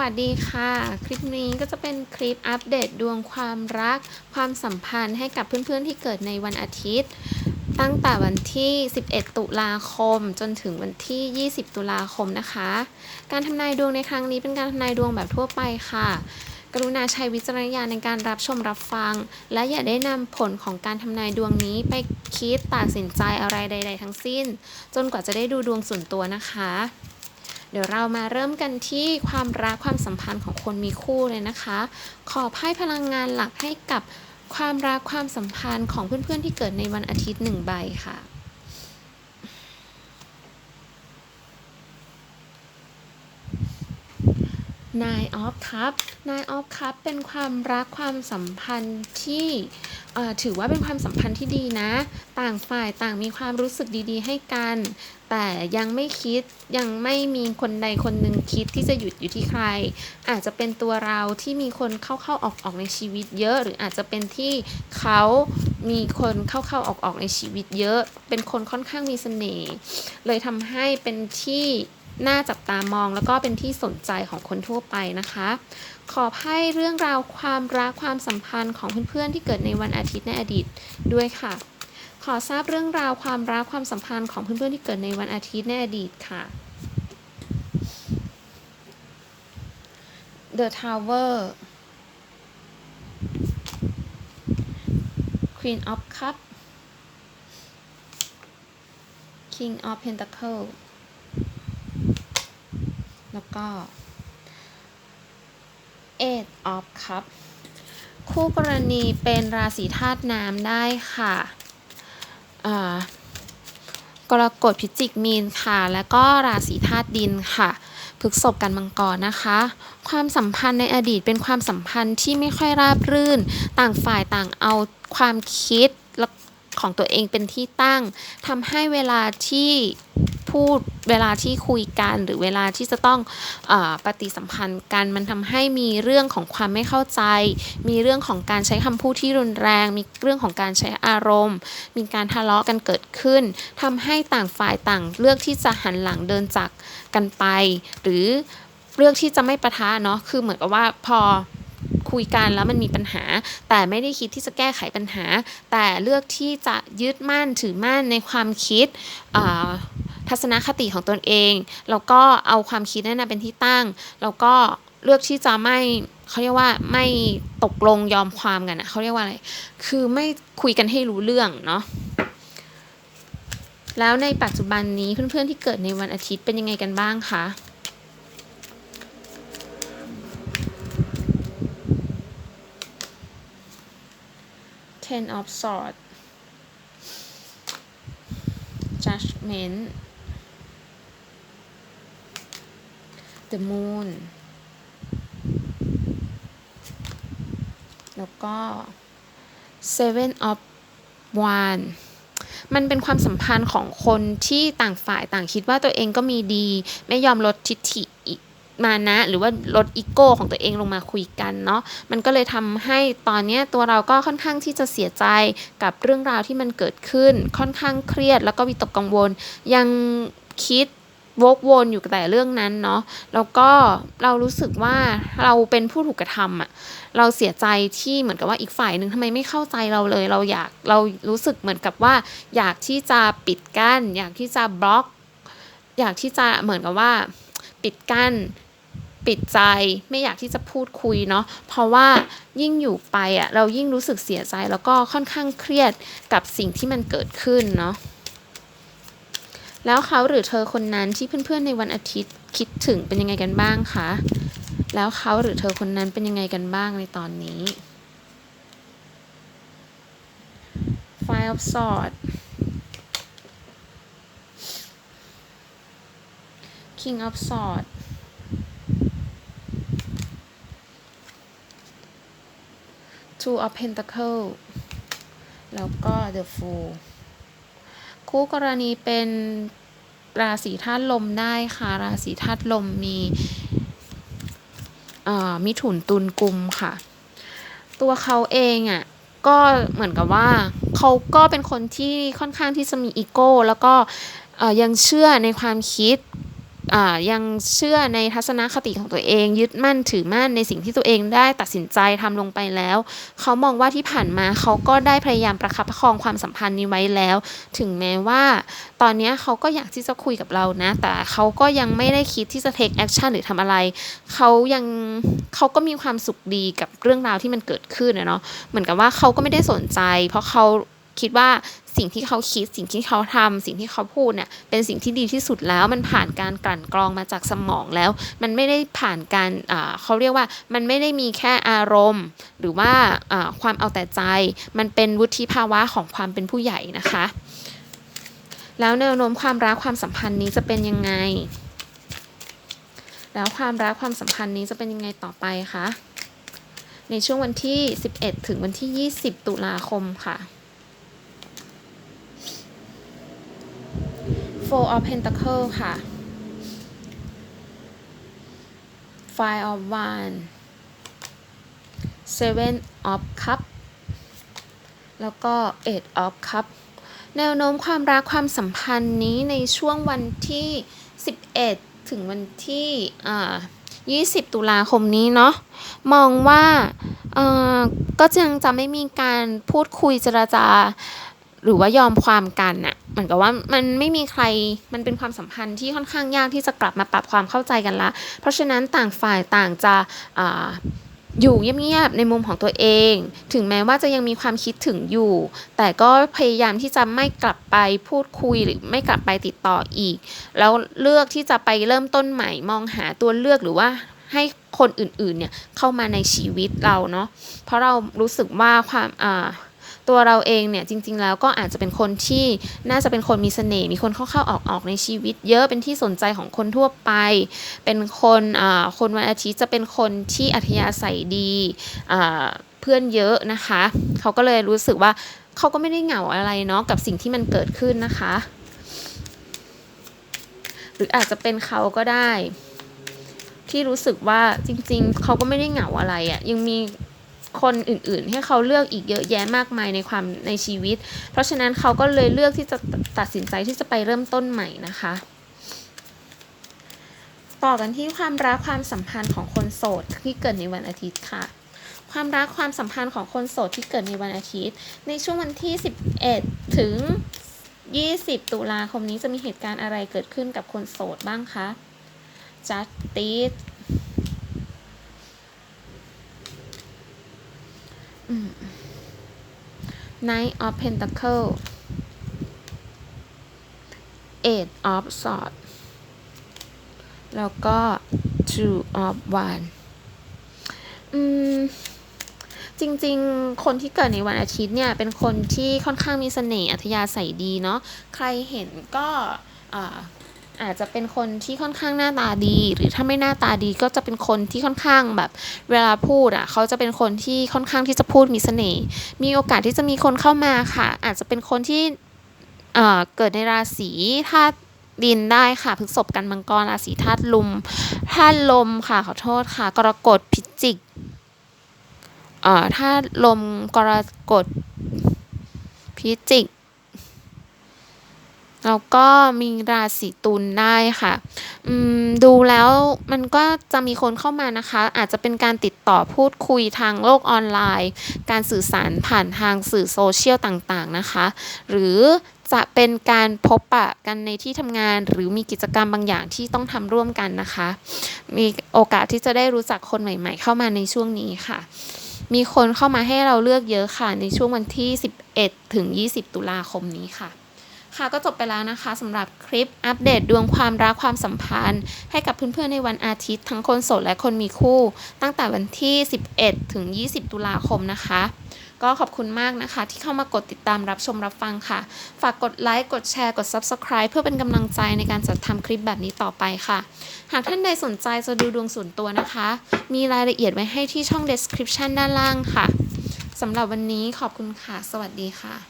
วัสดีค่ะ คลิปนี้ก็จะเป็นคลิปอัปเดตดวงความรัก ความสัมพันธ์ให้กับเพื่อนๆที่เกิดในวันอาทิตย์ ตั้งแต่วันที่ 11 ตุลาคม จนถึงวันที่ 20 ตุลาคมนะคะ การทำนายดวงในครั้งนี้เป็นการทำนายดวงแบบทั่วไปค่ะ กรุณาใช้วิจารณญาณในการรับชมรับฟัง และอย่าได้นำผลของการทำนายดวงนี้ไปคิดตัดสินใจอะไรใด ๆ ทั้งสิ้น จนกว่าจะได้ดูดวงส่วนตัวนะคะ เดี๋ยวเรามาเริ่มกันที่ความรักความสัมพันธ์ของคนมีคู่เลยนะคะ ขอไพ่พลังงานหลักให้กับความรักความสัมพันธ์ของเพื่อนๆที่เกิดในวันอาทิตย์หนึ่งใบค่ะ Nine of Cup Nine of Cup เป็นความรักความสัมพันธ์ที่ถือว่าเป็นความสัมพันธ์ที่ดีนะ ต่างฝ่ายต่างมีความรู้สึกดีๆ ให้กัน แต่ยังไม่คิดยังไม่มีคนใดคนหนึ่งคิดที่จะหยุดอยู่ที่ใคร อาจจะเป็นตัวเราที่มีคนเข้าๆออกๆในชีวิตเยอะ หรืออาจจะเป็นที่เขามีคนเข้าๆออกๆในชีวิตเยอะ เป็นคนค่อนข้างมีเสน่ห์เลยทำให้เป็นที่ น่าจับตามองแล้วก็เป็นที่สนใจของคนทั่วไปนะคะ ขอให้เรื่องราวความรักความสัมพันธ์ของเพื่อนๆที่เกิดในวันอาทิตย์ในอดีตด้วยค่ะ ขอทราบเรื่องราวความรักความสัมพันธ์ของเพื่อนๆที่เกิดในวันอาทิตย์ในอดีตค่ะ The Tower Queen of Cups King of Pentacles แล้วก็ Eight of Cup คู่กรณีเป็นราศีธาตุน้ำได้ค่ะกรกฎพิจิกมีนค่ะ แล้วก็ราศีธาตุดินค่ะพฤกษบกันมังกรนะคะ ความสัมพันธ์ในอดีตเป็นความสัมพันธ์ที่ไม่ค่อยราบรื่น ต่างฝ่ายต่างเอาความคิดของตัวเองเป็นที่ตั้งทำให้เวลาที่ พูดเวลาที่คุยกันหรือเวลาที่จะต้องอปฏิสัมพันธ์กันมันทำให้มีเรื่องของความไม่เข้าใจ มีเรื่องของการใช้คำพูดที่รุนแรง มีเรื่องของการใช้อารมณ์ มีการทะเลาะกันเกิดขึ้นทำให้ต่างฝ่ายต่างเลือกที่จะหันหลังเดินจากกันไป หรือเลือกที่จะไม่ประทะเนาะคือเหมือนกับว่าพอคุยกันแล้วมันมีปัญหา แต่ไม่ได้คิดที่จะแก้ไขปัญหา แต่เลือกที่จะยึดมั่นถือมั่นในความคิด ทัศนคติของตนเอง แล้วก็เอาความคิดนั้นนะเป็นที่ตั้ง แล้วก็เลือกที่จะไม่เขาเรียกว่าไม่ตกลงยอมความกันนะเขาเรียกว่าอะไร คือไม่คุยกันให้รู้เรื่องเนาะแล้วในปัจจุบันนี้เพื่อนๆที่เกิดในวันอาทิตย์เป็นยังไงกันบ้างคะ Ten of Swords Judgment The Moon แล้วก็ Seven of Wands มันเป็นความสัมพันธ์ของคนที่ต่างฝ่ายต่างคิดว่าตัวเองก็มีดี ไม่ยอมลดทิฐิมานะ หรือว่าลดอีโก้ของตัวเองลงมาคุยกันเนาะมันก็เลยทำให้ตอนนี้ตัวเราก็ค่อนข้างที่จะเสียใจกับเรื่องราวที่มันเกิดขึ้น ค่อนข้างเครียดแล้วก็วิตกกังวล ยังคิด วกวนอยู่แต่เรื่องนั้นเนาะแล้วก็เรารู้สึกว่าเราเป็นผู้ถูกกระทำอะเราเสียใจที่เหมือนกับว่าอีกฝ่ายหนึ่งทำไมไม่เข้าใจเราเลย เราอยากเรารู้สึกเหมือนกับว่า อยากที่จะปิดกั้นอยากที่จะบล็อก อยากที่จะเหมือนกับว่า ปิดกั้นปิดใจไม่อยากที่จะพูดคุยเนาะเพราะว่ายิ่งอยู่ไปอะเรายิ่งรู้สึกเสียใจแล้วก็ค่อนข้างเครียดกับสิ่งที่มันเกิดขึ้นเนาะ แล้วเขาหรือเธอคนนั้นที่เพื่อนๆในวันอาทิตย์คิดถึงเป็นยังไงกันบ้างคะ แล้วเขาหรือเธอคนนั้นเป็นยังไงกันบ้างในตอนนี้ Five of Swords King of Swords Two of Pentacle แล้วก็ The Fool คู่กรณีเป็นราศีธาตุลมได้ค่ะ ราศีธาตุลมมีมิถุนตุลกุมค่ะ ตัวเขาเองอะ่ะก็เหมือนกับว่าเขาก็เป็นคนที่ค่อนข้างที่จะมีอีโก้ แล้วก็ยังเชื่อในความคิด ยังเชื่อในทัศนคติของตัวเอง ยึดมั่นถือมั่นในสิ่งที่ตัวเองได้ตัดสินใจทำลงไปแล้ว เขามองว่าที่ผ่านมาเขาก็ได้พยายามประคับประคองความสัมพันธ์นี้ไว้แล้ว ถึงแม้ว่า ตอนนี้เขาก็อยากที่จะคุยกับเรานะ แต่เขาก็ยังไม่ได้คิดที่จะ take action หรือทำอะไร เขายังเขาก็มีความสุขดีกับเรื่องราวที่มันเกิดขึ้นนะเนาะเหมือนกับว่าเขาก็ไม่ได้สนใจ เพราะเขา คิดว่าสิ่งที่เขาคิดสิ่งที่เขาทำสิ่งที่เขาพูดเนี่ยเป็นสิ่งที่ดีที่สุดแล้วมันผ่านการกลั่นกรองมาจากสมองแล้ว มันไม่ได้ผ่านการเขาเรียกว่ามันไม่ได้มีแค่อารมณ์ หรือว่าอ่าความเอาแต่ใจ มันเป็นวุฒิภาวะของความเป็นผู้ใหญ่นะคะ แล้วแนวโน้มความรักความสัมพันธ์นี้จะเป็นยังไง แล้วความรักความสัมพันธ์นี้จะเป็นยังไงต่อไปคะในช่วงวันที่ 11 ถึงวันที่ 20 ตุลาคมค่ะ Four of Pentacle ค่ะ Five of Wands Seven of Cup แล้วก็ Eight of Cup แนวโน้มความรักความสัมพันธ์นี้ในช่วงวันที่ 11 ถึงวันที่อ่า20 ตุลาคมนี้เนาะมองว่าก็ยังจะไม่มีการพูดคุยเจรจา หรือว่ายอมความกันน่ะ มือนกับว่ามันไม่มีใครมันเป็นความสัมพันธ์ที่ค่อนข้างยากที่จะกลับมาปรับความเข้าใจกันละ เพราะฉะนั้นต่างฝ่ายต่างจะอยู่เงียบๆในมุมของตัวเอง ถึงแม้ว่าจะยังมีความคิดถึงอยู่ แต่ก็พยายามที่จะไม่กลับไปพูดคุยหรือไม่กลับไปติดต่ออีก แล้วเลือกที่จะไปเริ่มต้นใหม่มองหาตัวเลือกหรือว่าให้คนอื่นๆเนี่ยเข้ามาในชีวิตเราเนาะเพราะเรารู้สึกว่าความอ่า ตัวเราเองเนี่ยจริง ๆ แล้วก็อาจจะเป็นคนที่น่าจะเป็นคนมีเสน่ห์มีคนเข้าๆออกๆในชีวิต เยอะเป็นที่สนใจของคนทั่วไป เป็นคนอ่าคนวันอาทิตย์จะเป็นคนที่อัธยาศัยดีอ่าเพื่อนเยอะนะคะเขาก็เลยรู้สึกว่าเขาก็ไม่ได้เหงาอะไรเนาะกับสิ่งที่มันเกิดขึ้นนะคะ หรืออาจจะเป็นเขาก็ได้ ที่รู้สึกว่าจริง ๆเขาก็ไม่ได้เหงาอะไรอะ่ะยังมี คนอื่นๆ ให้เขาเลือกอีกเยอะแยะมากมายในความในชีวิต เพราะฉะนั้นเขาก็เลยเลือกที่จะตัดสินใจที่จะไปเริ่มต้นใหม่นะคะ ต่อกันที่ความรักความสัมพันธ์ของคนโสดที่เกิดในวันอาทิตย์ค่ะความรักความสัมพันธ์ของคนโสดที่เกิดในวันอาทิตย์ ในช่วงวันที่ 11 ถึง 20 ตุลาคมนี้จะมีเหตุการณ์อะไรเกิดขึ้นกับคนโสดบ้างคะ justice อืม Knight of Pentacle Eight of Swords แล้วก็ Two of Wands อืมจริงๆ คนที่เกิดในวันอาทิตย์เนี่ยเป็นคนที่ค่อนข้างมีเสน่ห์อัธยาศัยดีเนาะ ใครเห็นก็ อาจจะเป็นคนที่ค่อนข้างหน้าตาดี หรือถ้าไม่หน้าตาดีก็จะเป็นคนที่ค่อนข้างแบบ เวลาพูดอะเขาจะเป็นคนที่ค่อนข้างที่จะพูดมีเสน่ห์มีโอกาสที่จะมีคนเข้ามาค่ะ อาจจะเป็นคนที่เอ่อเกิดในราศีธาตุดินได้ค่ะพฤษภกันมังกรราศีธาตุลมธาตุลมค่ะขอโทษค่ะ กรกฎพิจิกเอ่อธาตุลมกรกฎพิจิก แล้วก็มีราศีตุลได้ค่ะดูแล้วมันก็จะมีคนเข้ามานะคะ อาจจะเป็นการติดต่อพูดคุยทางโลกออนไลน์ การสื่อสารผ่านทางสื่อโซเชียลต่างๆนะคะ หรือจะเป็นการพบปะกันในที่ทำงานหรือมีกิจกรรมบางอย่างที่ต้องทำร่วมกันนะคะ มีโอกาสที่จะได้รู้จักคนใหม่ ๆ เข้ามาในช่วงนี้ค่ะ มีคนเข้ามาให้เราเลือกเยอะค่ะ ในช่วงวันที่ 11 ถึง 20 ตุลาคมนี้ค่ะ ค่ะก็จบไปแล้วนะคะสำหรับคลิปอัปเดตดวงความรักความสัมพันธ์ ให้กับเพื่อนๆในวันอาทิตย์ทั้งคนโสดและคนมีคู่ ตั้งแต่วันที่ 11 ถึง 20 ตุลาคมนะคะ ก็ขอบคุณมากนะคะ ที่เข้ามากดติดตามรับชมรับฟังค่ะ ฝากกดไลค์กดแชร์กด Subscribe เพื่อเป็นกำลังใจในการจัดทำคลิปแบบนี้ต่อไปค่ะ หากท่านใดสนใจจะดูดวงส่วนตัวนะคะ มีรายละเอียดไว้ให้ที่ช่อง description ด้านล่างค่ะสำหรับวันนี้ขอบคุณค่ะ สวัสดีค่ะ